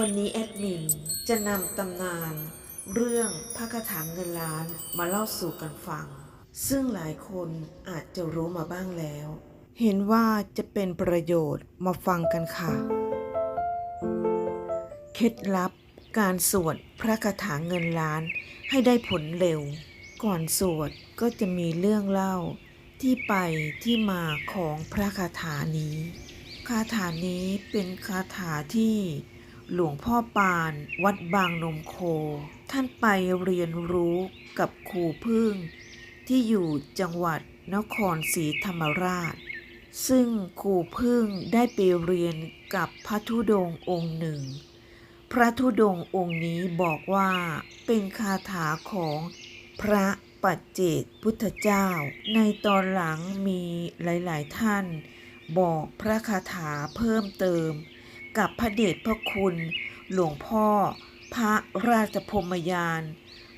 วันนี้แอดมินจะนำตำนาน เรื่องพระคาถาเงินล้านมาเล่าสู่กันฟัง ซึ่งหลายคนอาจจะรู้มาบ้างแล้ว เห็นว่าจะเป็นประโยชน์มาฟังกันค่ะ เคล็ดลับการสวดพระคาถาเงินล้านให้ได้ผลเร็ว ก่อนสวดก็จะมีเรื่องเล่าที่ไปที่มาของพระคาถานี้ คาถานี้เป็นคาถาที่ หลวงพ่อปานวัดบางนมโค ท่านไปเรียนรู้กับครูพึ่ง ที่อยู่จังหวัดนครศรีธรรมราช ซึ่งครูพึ่งได้ไปเรียนกับพระธุดงค์องค์หนึ่ง พระธุดงค์องค์นี้บอกว่าเป็นคาถาของพระปัจเจกพุทธเจ้า ในตอนหลังมีหลาย ๆ ท่าน บอกพระคาถาเพิ่มเติม กับพระเดชพระคุณ หลวงพ่อ พระราชพมยาน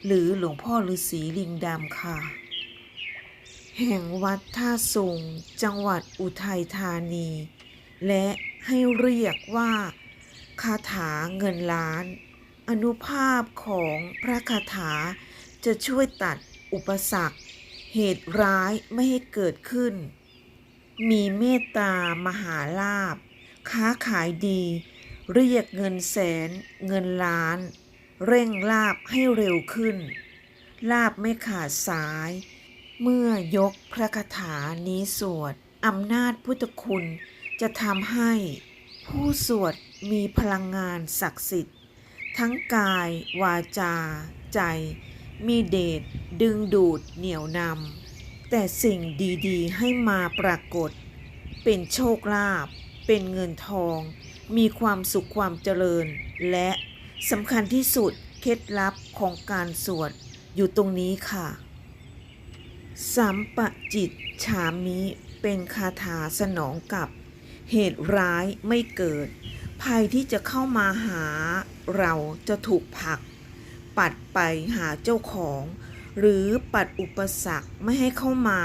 หรือหลวงพ่อฤาษีลิงดำค่ะ แห่งวัดท่าสุงจังหวัดอุทัยธานี และให้เรียกว่าคาถาเงินล้าน อนุภาพของพระคาถาจะช่วยตัดอุปสรรค เหตุร้ายไม่ให้เกิดขึ้น มีเมตตามหาลาภ ค้าขายดี เรียกเงินแสน เงินล้าน เร่งลาบให้เร็วขึ้น ลาบไม่ขาดสาย เมื่อยกพระคาถานี้สวดอำนาจพุทธคุณจะทำให้ ผู้สวดมีพลังงานศักดิ์สิทธิ์ ทั้งกาย วาจา ใจ มีเดชดึงดูดเหนี่ยวนำแต่สิ่งดีๆ ให้มาปรากฏ เป็นโชคลาภ เป็นเงินทอง มีความสุขความเจริญ และสำคัญที่สุดเคล็ดลับของการสวดอยู่ตรงนี้ค่ะ สัมปจิตฉามิเป็นคาถาสนองกับ เหตุร้ายไม่เกิด ภัยที่จะเข้ามาหาเราจะถูกผลัก ปัดไปหาเจ้าของ หรือปัดอุปสรรคไม่ให้เข้ามา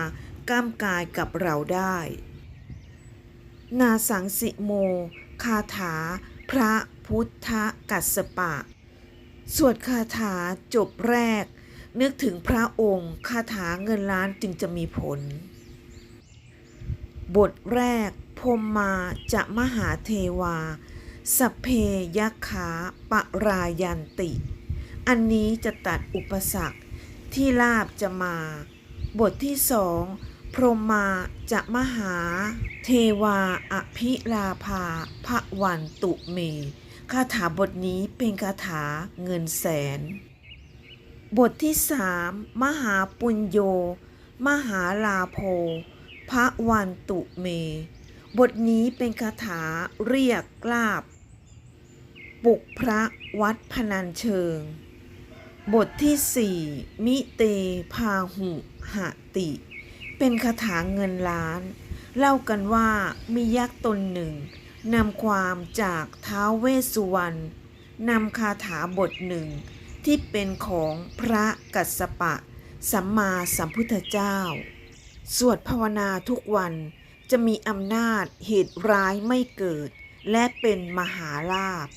ก้ามกายกับเราได้ นาสังสิโม คาถา พระพุทธกัสสปะ สวดคาถาจบแรก นึกถึงพระองค์ คาถาเงินล้านจึงจะมีผล บทแรกพมมาจะมหาเทวา สเพยักขาปรายันติ อันนี้จะตัดอุปสรรคที่ลาบจะมา บทที่สอง พรหมาจะมหา เทวาอภิลาภาพระวันตุเมคาถาบทนี้เป็นคาถาเงินแสน บทที่สามมหาปุญโย มหาลาโภพระวันตุเม บทนี้เป็นคาถาเรียกลาบ ปุกพระวัดพนันเชิง บทที่สี่มิเตพาหุหติ เป็นคาถาเงินล้าน เล่ากันว่ามียักษ์ตนหนึ่งนำความจากท้าวเวสสุวรรณนำคาถาบทหนึ่งที่เป็นของพระกัสสปะ สัมมาสัมพุทธเจ้า สวดภาวนาทุกวันจะมีอำนาจเหตุร้ายไม่เกิด และเป็นมหาลาภ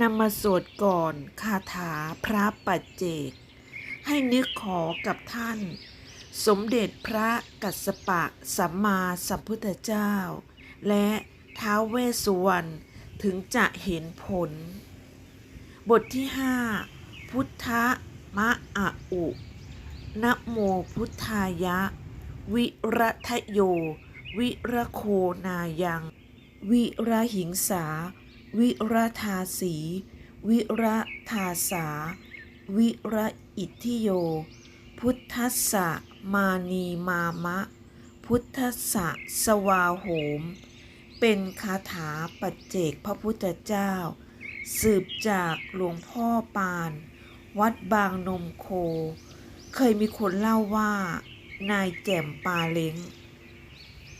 นำมาสวดก่อนคาถาพระปัจเจก ให้นึกขอกับท่าน สมเด็จพระกัสสปะสัมมาสัมพุทธเจ้า และท้าวเวสสุวรรณถึงจะเห็นผล บทที่ห้าพุทธมะอะอุนะโมพุทธายะ วิรัทโย วิระโคนายัง วิระหิงสา วิระทาสี วิระทาสา วิระอิทธิโย พุทธัสสะ มานีมามะ พุทธะสวาโหม เป็นคาถาปัจเจกพระพุทธเจ้า สืบจากหลวงพ่อปาน วัดบางนมโค เคยมีคนเล่าว่า นายแจ่มปาเล้ง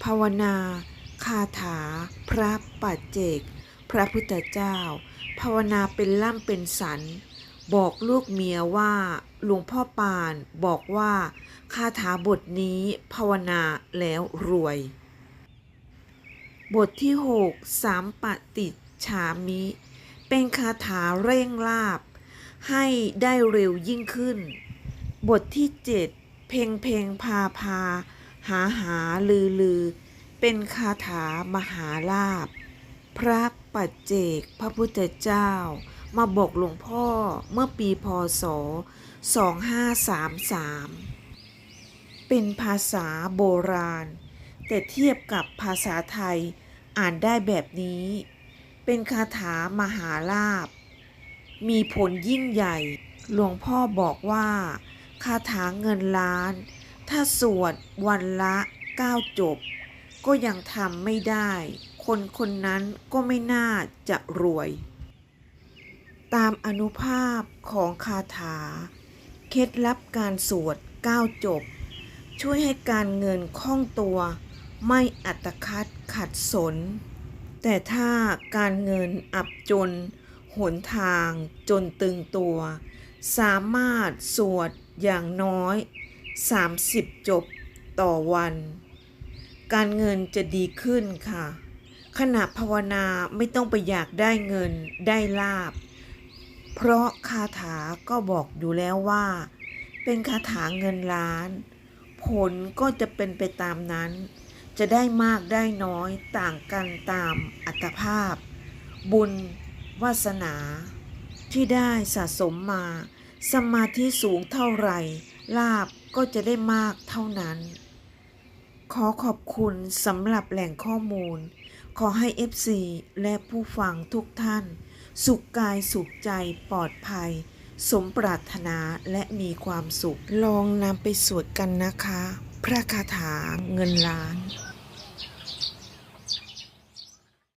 ภาวนาคาถา พระปัจเจก พระพุทธเจ้า ภาวนาเป็นล่ำเป็นสัน บอกลูกเมียว่าหลวงพ่อปานบอกว่าคาถาบทนี้ภาวนาแล้วรวย บทที่ 6 สามปฏิฉามิ เป็นคาถาเร่งลาบ ให้ได้เร็วยิ่งขึ้น บทที่ 7 เพลงเพลงพาพา หาหาลือลือ เป็นคาถามหาลาบ พระปัจเจกพระพุทธเจ้า มาบอกหลวงพ่อเมื่อปีพศ 2533 เป็นภาษาโบราณ แต่เทียบกับภาษาไทยอ่านได้แบบนี้ เป็นคาถามหาลาบ มีผลยิ่งใหญ่ หลวงพ่อบอกว่าคาถาเงินล้าน ถ้าสวดวันละเก้าจบ ก็ยังทำไม่ได้ คนคนนั้นก็ไม่น่าจะรวย ตามอนุภาพของคาถา เคล็ดลับการสวดเก้าจบ ช่วยให้การเงินคล่องตัว ไม่อัตคัดขัดสน แต่ถ้าการเงินอับจน หนทางจนตึงตัว สามารถสวดอย่างน้อย 30 จบต่อวัน การเงินจะดีขึ้นค่ะขณะภาวนาไม่ต้องไปอยากได้เงินได้ลาบ เพราะคาถาก็บอกอยู่แล้วว่า เป็นคาถาเงินล้าน ผลก็จะเป็นไปตามนั้น จะได้มากได้น้อยต่างกันตามอัตภาพ บุญวาสนา ที่ได้สะสมมา สมาธิสูงเท่าไหร่ลาบก็จะได้มากเท่านั้น ขอขอบคุณสำหรับแหล่งข้อมูล ขอให้ FC และผู้ฟังทุกท่าน สุขกายสุขใจปลอดภัย สมปรารถนาและมีความสุข ลองนำไปสวดกันนะคะ พระคาถาเงินล้าน